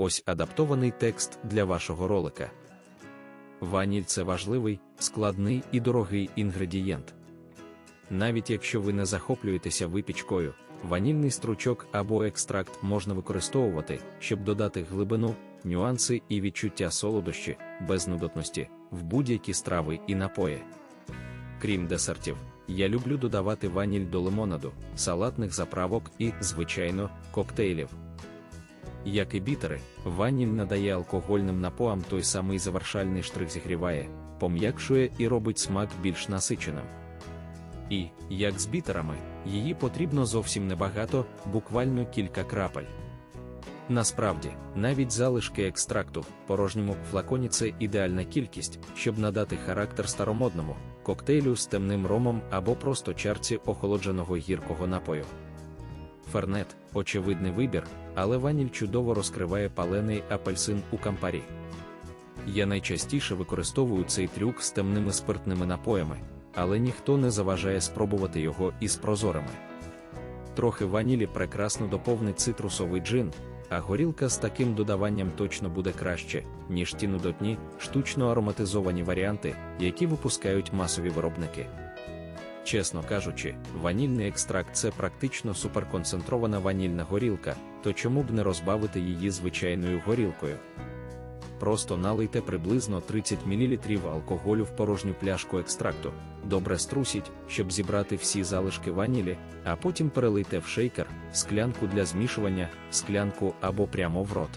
ось адаптований текст для вашого ролика. Ваніль це важливий, складний і дорогий інгредієнт. Навіть якщо ви не захоплюєтеся випічкою, ванільний стручок або екстракт можна використовувати, щоб додати глибину, нюанси і відчуття солодощі, без нудотності, в будь-які страви і напої. Крім десертів, я люблю додавати ваніль до лимонаду, салатних заправок і, звичайно, коктейлів. Як і бітери, ваніль надає алкогольним напоям той самий завершальний штрих зігріває, пом'якшує і робить смак більш насиченим. І, як з бітерами, її потрібно зовсім небагато, буквально кілька крапель. Насправді, навіть залишки екстракту в порожньому флаконі це ідеальна кількість, щоб надати характер старомодному коктейлю з темним ромом або просто чарці охолодженого гіркого напою. Фернет очевидний вибір, але ваніль чудово розкриває палений апельсин у кампарі. Я найчастіше використовую цей трюк з темними спиртними напоями, але ніхто не заважає спробувати його із прозорими. Трохи ванілі прекрасно доповнить цитрусовий джин, а горілка з таким додаванням точно буде краще, ніж ті нудотні, штучно ароматизовані варіанти, які випускають масові виробники. Чесно кажучи, ванільний екстракт це практично суперконцентрована ванільна горілка, то чому б не розбавити її звичайною горілкою? Просто налийте приблизно 30 мл алкоголю в порожню пляшку екстракту, добре струсіть, щоб зібрати всі залишки ванілі, а потім перелийте в шейкер, склянку для змішування, склянку або прямо в рот.